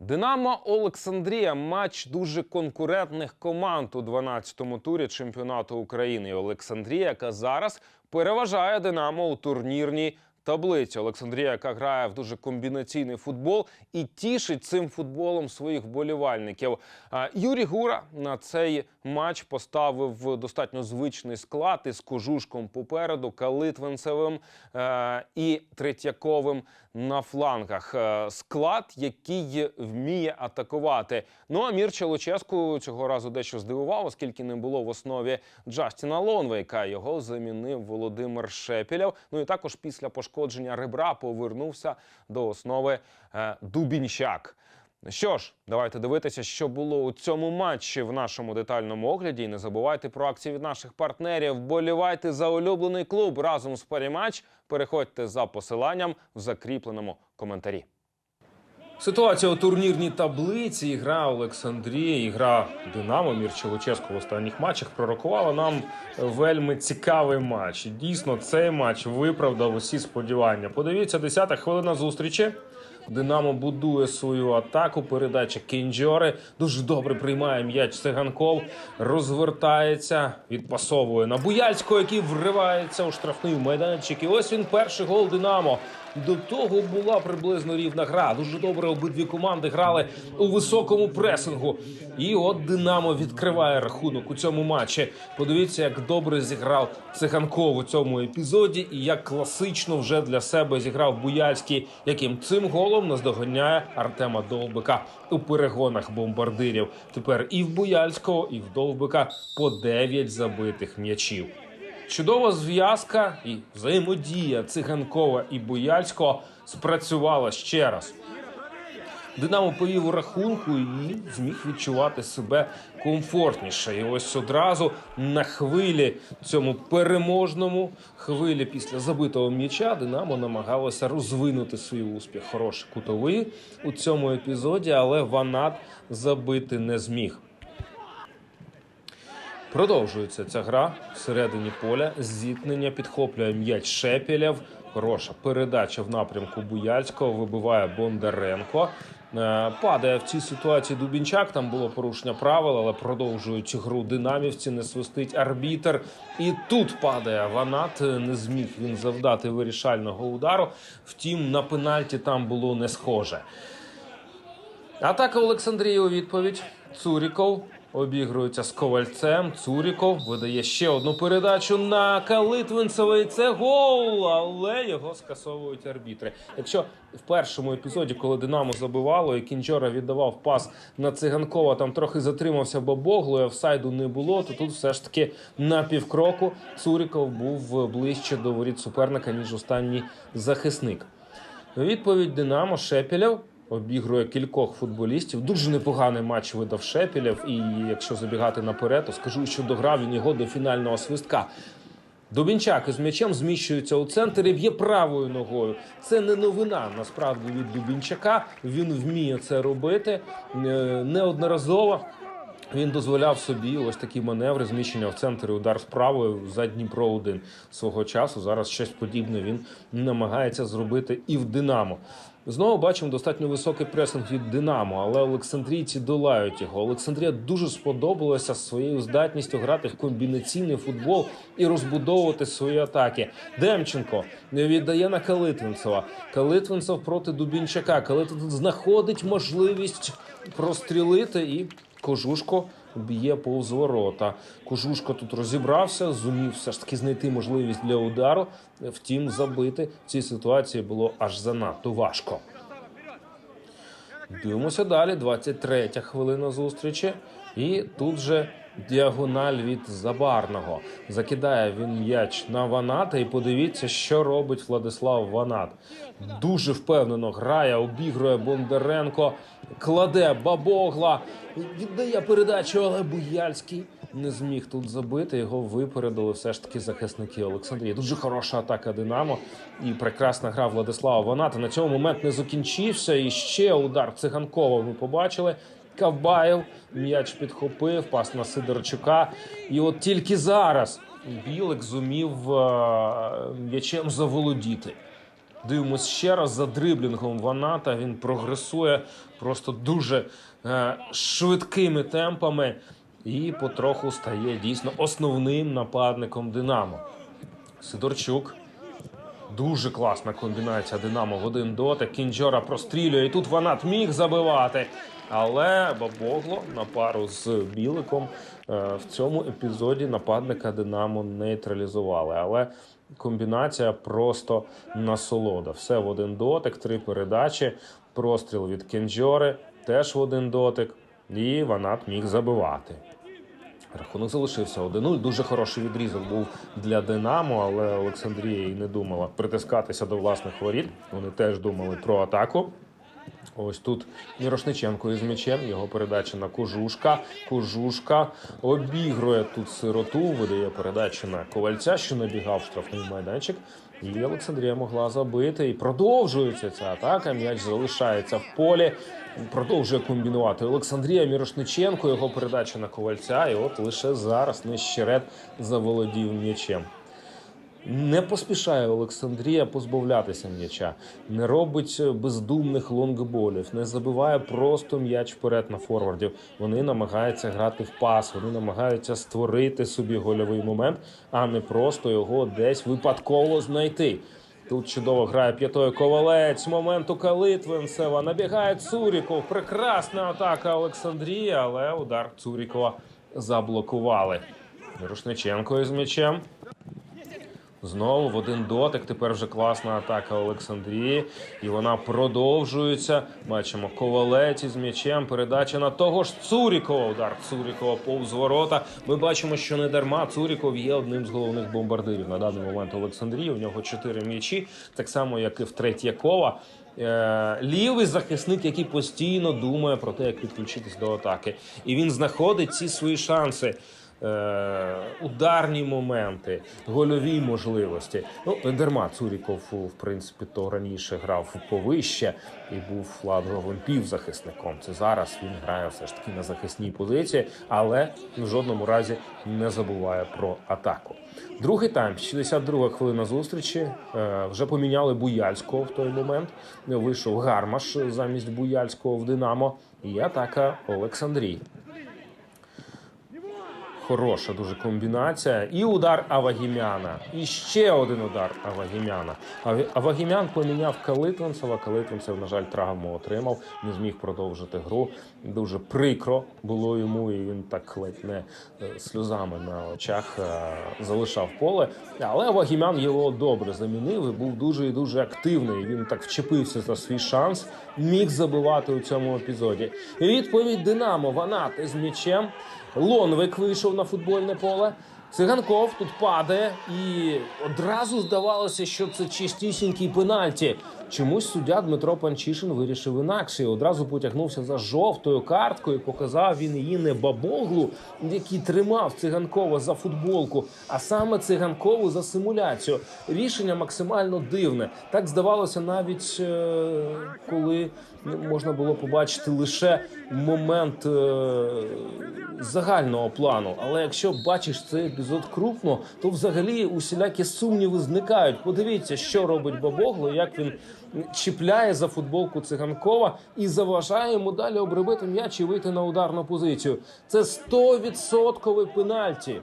Динамо Олександрія матч дуже конкурентних команд у 12-му турі чемпіонату України. Олександрія, яка зараз переважає Динамо у турнірній таблиці. Олександрія, яка грає в дуже комбінаційний футбол і тішить цим футболом своїх вболівальників. Юрій Гура на цей матч поставив достатньо звичний склад із кожушком попереду, Калитвинцевим е, і Третьяковим на флангах. Е, Склад, який вміє атакувати. Ну а Мірча Луческу цього разу дещо здивував, оскільки не було в основі Джастіна Лонвейка. Його замінив Володимир Шепілєв. Ну і також після пошкодження ребра повернувся до основи е, Дубінчак. Що ж, давайте дивитися, що було у цьому матчі в нашому детальному огляді. І не забувайте про акції від наших партнерів. Болівайте за улюблений клуб разом з Парімач. Переходьте за посиланням в закріпленому коментарі. Ситуація у турнірній таблиці. Ігра Олександрії, ігра Динамо Мірча в останніх матчах пророкувала нам вельми цікавий матч. Дійсно, цей матч виправдав усі сподівання. Подивіться, 10-та хвилина зустрічі. Динамо будує свою атаку. Передача Кінджори дуже добре приймає м'яч Циганков, розвертається, відпасовує на Буяльського, який вривається у штрафний майданчик. І ось він перший гол Динамо. До того була приблизно рівна гра. Дуже добре обидві команди грали у високому пресингу. І от Динамо відкриває рахунок у цьому матчі. Подивіться, як добре зіграв Циганков у цьому епізоді, і як класично вже для себе зіграв Буяльський, яким цим голом наздоганяє Артема Довбика у перегонах бомбардирів. Тепер і в Буяльського, і в Довбика по 9 забитих м'ячів. Чудова зв'язка і взаємодія циганкова і Буяльського спрацювала ще раз. Динамо повів у рахунку і зміг відчувати себе комфортніше. І ось одразу на хвилі цьому переможному хвилі після забитого м'яча Динамо намагалося розвинути свій успіх. Хороший кутовий у цьому епізоді, але Ванат забити не зміг. Продовжується ця гра всередині поля. Зіткнення підхоплює м'яч Шепілєв. Хороша передача в напрямку Буяльського. Вибиває Бондаренко. Е, Падає в цій ситуації Дубінчак. Там було порушення правил, але продовжують гру динамівці. Не свистить арбітер. І тут падає Ванат. Не зміг він завдати вирішального удару. Втім, на пенальті там було не схоже. Атака Олександрії у відповідь. Цуріков обігрується з ковальцем. Цуріков видає ще одну передачу на Калитвинцева. І це гол, але його скасовують арбітри. Якщо в першому епізоді, коли Динамо забивало, і Кінчора віддавав пас на циганкова, там трохи затримався Бабогло, і офсайду не було, то тут все ж таки на півкроку Цуріков був ближче до воріт суперника, ніж останній захисник. Відповідь Динамо Шепілєв обігрує кількох футболістів. Дуже непоганий матч видав Шепілєв. І якщо забігати наперед, то скажу, що дограв він його до фінального свистка. Дубінчак із м'ячем зміщується у центр і б'є правою ногою. Це не новина насправді від Дубінчака. Він вміє це робити Е, неодноразово. Він дозволяв собі ось такі маневри зміщення в центр і удар справою за Дніпро 1 свого часу. Зараз щось подібне він намагається зробити і в Динамо. Знову бачимо достатньо високий пресинг від Динамо, але Олександрійці долають його. Олександрія дуже сподобалася своєю здатністю грати в комбінаційний футбол і розбудовувати свої атаки. Демченко не віддає на Калитвинцева. Калитвинцев проти Дубінчака. Калитвинцев знаходить можливість прострілити і Кожушко б'є повз ворота. Кожушко тут розібрався, зумів все ж таки знайти можливість для удару. Втім, забити в цій ситуації було аж занадто важко. Дивимося далі. 23-я хвилина зустрічі. І тут же діагональ від Забарного. Закидає він м'яч на Ваната. І подивіться, що робить Владислав Ванат. Дуже впевнено грає, обігрує Бондаренко, кладе бабогла, віддає передачу, але Буяльський не зміг тут забити. Його випередили все ж таки захисники Олександрії. Дуже хороша атака Динамо і прекрасна гра Владислава Ваната. На цьому момент не закінчився. І ще удар Циганкова. Ми побачили. Кавбаєв м'яч підхопив, пас на Сидорчука. І от тільки зараз Білик зумів е, м'ячем заволодіти. Дивимось ще раз за дриблінгом Ваната. Він прогресує просто дуже е, швидкими темпами і потроху стає дійсно основним нападником Динамо. Сидорчук. Дуже класна комбінація Динамо в один дотик. Кінджора прострілює. І тут Ванат міг забивати. Але Бабогло на пару з Біликом е, в цьому епізоді нападника Динамо нейтралізували. Але комбінація просто насолода. Все в один дотик, три передачі, простріл від Кінджори теж в один дотик. І Ванат міг забивати. Рахунок залишився 1-0. Дуже хороший відрізок був для Динамо, але Олександрія і не думала притискатися до власних воріт. Вони теж думали про атаку. Ось тут Мірошниченко із м'ячем. Його передача на Кожушка. Кожушка обігрує тут сироту, видає передачу на ковальця, що набігав штрафний майданчик. І Олександрія могла забити. І продовжується ця атака. М'яч залишається в полі. Продовжує комбінувати Олександрія Мірошниченко. Його передача на ковальця. І от лише зараз Нещерет заволодів м'ячем. Не поспішає Олександрія позбавлятися м'яча, не робить бездумних лонгболів, не забиває просто м'яч вперед на форвардів. Вони намагаються грати в пас, вони намагаються створити собі гольовий момент, а не просто його десь випадково знайти. Тут чудово грає п'ятою ковалець. Моменту Калитвинцева. Набігає Цуріков. Прекрасна атака Олександрії, але удар Цурікова заблокували. Рушниченко із м'ячем. Знову в один дотик. Тепер вже класна атака Олександрії. І вона продовжується. Бачимо ковалець із м'ячем. Передача на того ж Цурікова. Удар Цурікова повз ворота. Ми бачимо, що не дарма Цуріков є одним з головних бомбардирів на даний момент Олександрії. У нього чотири м'ячі, так само як і в Третьякова. Е, Лівий захисник, який постійно думає про те, як підключитись до атаки, і він знаходить ці свої шанси. Е, ударні моменти, гольові можливості. Ну, дарма Цуріков, в принципі, то раніше грав повище і був фланговим півзахисником. Це зараз він грає все ж таки на захисній позиції, але в жодному разі не забуває про атаку. Другий тайм, 62 хвилина зустрічі. Е, Вже поміняли Буяльського в той момент. Вийшов Гармаш замість Буяльського в Динамо. І атака Олександрій. Хороша дуже комбінація. І удар Авагімяна. І ще один удар Авагімяна. Авагімян поміняв Калитвинцева. Калитвинцев, на жаль, травму отримав, не зміг продовжити гру. Дуже прикро було йому, і він так ледь не е, сльозами на очах е, залишав поле. Але Авагімян його добре замінив і був дуже і дуже активний. Він так вчепився за свій шанс, міг забивати у цьому епізоді. Відповідь Динамо. Ванат із м'ячем. Лонвик вийшов на футбольне поле. Циганков тут падає, і одразу здавалося, що це чистісінький пенальті. Чомусь суддя Дмитро Панчишин вирішив інакше. і Одразу потягнувся за жовтою карткою. Показав він її не бабоглу, який тримав циганкова за футболку, а саме циганкову за симуляцію. Рішення максимально дивне. Так здавалося, навіть е, коли можна було побачити лише момент е, загального плану. Але якщо бачиш цей епізод крупно, то взагалі усілякі сумніви зникають. Подивіться, що робить Бабогло, як він чіпляє за футболку циганкова і заважає йому далі обробити м'яч і вийти на ударну позицію. Це 100% пенальті.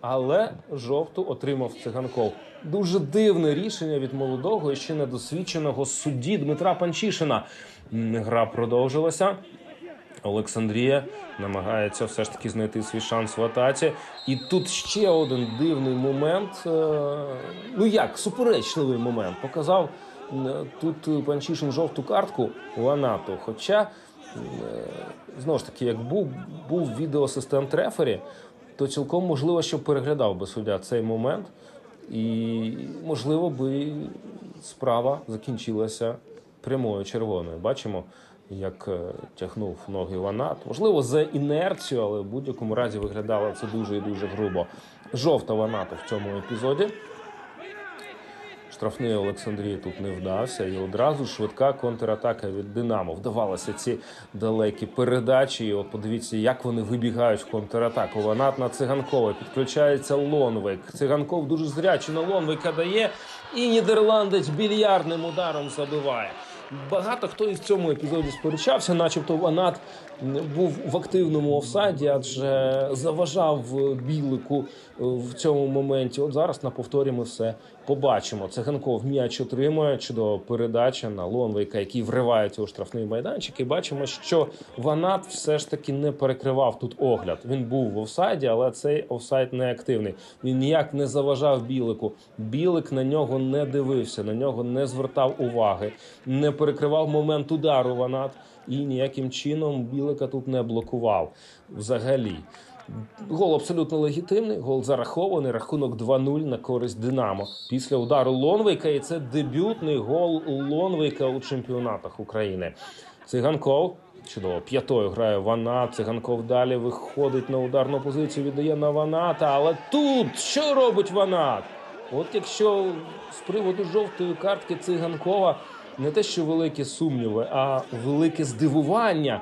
Але жовту отримав циганков. Дуже дивне рішення від молодого і ще недосвідченого судді Дмитра Панчишина. Гра продовжилася. Олександрія намагається все ж таки знайти свій шанс в атаці. І тут ще один дивний момент. е, Ну як, суперечливий момент. Показав тут Панчишин жовту картку Ланату. Хоча, е, знову ж таки, як був, був відеоасистент рефері, то цілком можливо, що переглядав би суддя цей момент. І можливо би справа закінчилася прямою червоною. Бачимо, як е, тягнув ноги Ванат. Можливо, за інерцію, але в будь-якому разі виглядало це дуже і дуже грубо. Жовта Ванату в цьому епізоді. Штрафний Олександрії тут не вдався, і одразу швидка контратака від Динамо. Вдавалися ці далекі передачі. І от подивіться, як вони вибігають в контратаку. Ванат на циганкова підключається Лонвик. Циганков дуже зрячий на Лонвика дає, і нідерландець більярдним ударом забиває. Багато хто і в цьому епізоді сперечався, начебто Ванат був в активному офсайді, адже заважав білику в цьому моменті. От зараз на повторі ми все побачимо. Циганков м'яч отримує чудова передача на Лонвейка, який вривається у штрафний майданчик. І бачимо, що Ванат все ж таки не перекривав тут огляд. Він був в офсайді, але цей офсайд не активний. Він ніяк не заважав білику. Білик на нього не дивився, на нього не звертав уваги, не перекривав момент удару Ванат і ніяким чином білика тут не блокував взагалі. Гол абсолютно легітимний. Гол зарахований. Рахунок 2-0 на користь Динамо. Після удару Лонвейка. І це дебютний гол Лонвейка у чемпіонатах України. Циганков. Чудово, п'ятою грає Ванат. Циганков далі виходить на ударну позицію, віддає на Ваната. Але тут що робить Ванат? От якщо з приводу жовтої картки Циганкова не те, що великі сумніви, а велике здивування.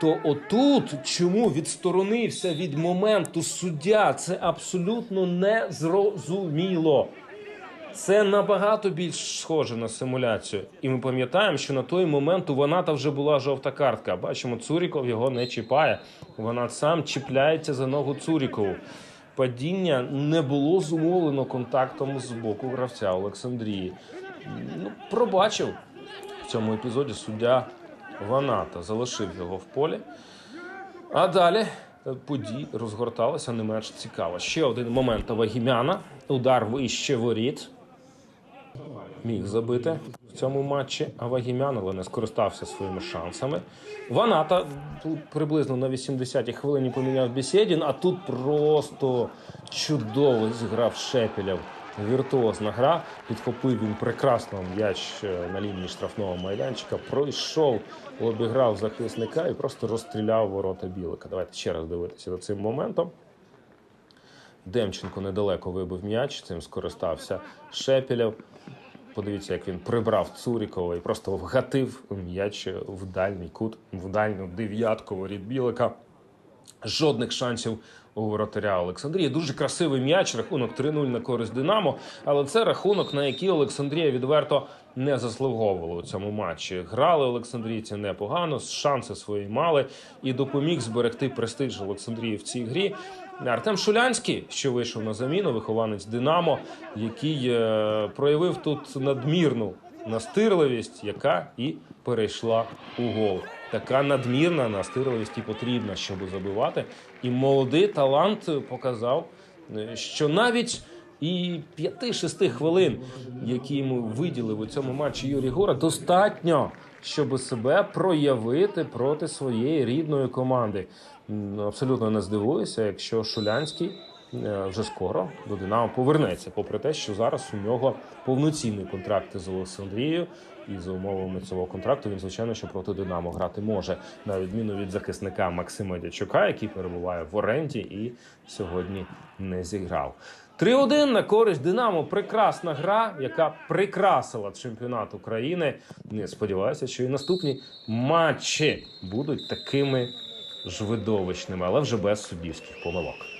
То отут чому відсторонився від моменту суддя? Це абсолютно незрозуміло. Це набагато більш схоже на симуляцію. І ми пам'ятаємо, що на той момент у Ваната вже була жовта картка. Бачимо, Цуріков його не чіпає. Ванат сам чіпляється за ногу Цурікову. Падіння не було зумовлено контактом з боку гравця Олександрії. Ну, пробачив в цьому епізоді суддя Ваната, залишив його в полі. А далі події розгорталися не менш цікаво. Ще один момент Авагімяна. Удар вище воріт. Міг забити в цьому матчі Авагімян, але не скористався своїми шансами. Ваната приблизно на 80-й хвилині поміняв Бесєдін, а тут просто чудово зіграв Шепелєв. Віртуозна гра. Підхопив він прекрасно м'яч е, на лінії штрафного майданчика. Пройшов, обіграв захисника і просто розстріляв ворота білика. Давайте ще раз дивитися за цим моментом. Демченко недалеко вибив м'яч, цим скористався Шепелєв. Подивіться, як він прибрав Цурікова і просто вгатив м'яч в дальній кут, в дальню дев'ятку воріт білика. Жодних шансів у воротаря Олександрії. Дуже красивий м'яч, рахунок 3-0 на користь Динамо. Але це рахунок, на який Олександрія відверто не заслуговувала у цьому матчі. Грали Олександрійці непогано, шанси свої мали і допоміг зберегти престиж Олександрії в цій грі. Артем Шулянський, що вийшов на заміну, вихованець Динамо, який е, проявив тут надмірну настирливість, яка і перейшла у гол. Така надмірна настирливість і потрібна, щоб забивати. І молодий талант показав, е, що навіть і 5-6 хвилин, які йому виділив у цьому матчі Юрій Гора, достатньо, щоб себе проявити проти своєї рідної команди. Абсолютно не здивуюся, якщо Шулянський вже скоро до Динамо повернеться, попри те, що зараз у нього повноцінний контракт з Олександрією, і за умовами цього контракту він звичайно що проти Динамо грати може, на відміну від захисника Максима Дячука, який перебуває в оренді і сьогодні не зіграв. 3-1 на користь Динамо. Прекрасна гра, яка прикрасила чемпіонат України. Не сподіваюся, що і наступні матчі будуть такими ж видовищними, але вже без суддівських помилок.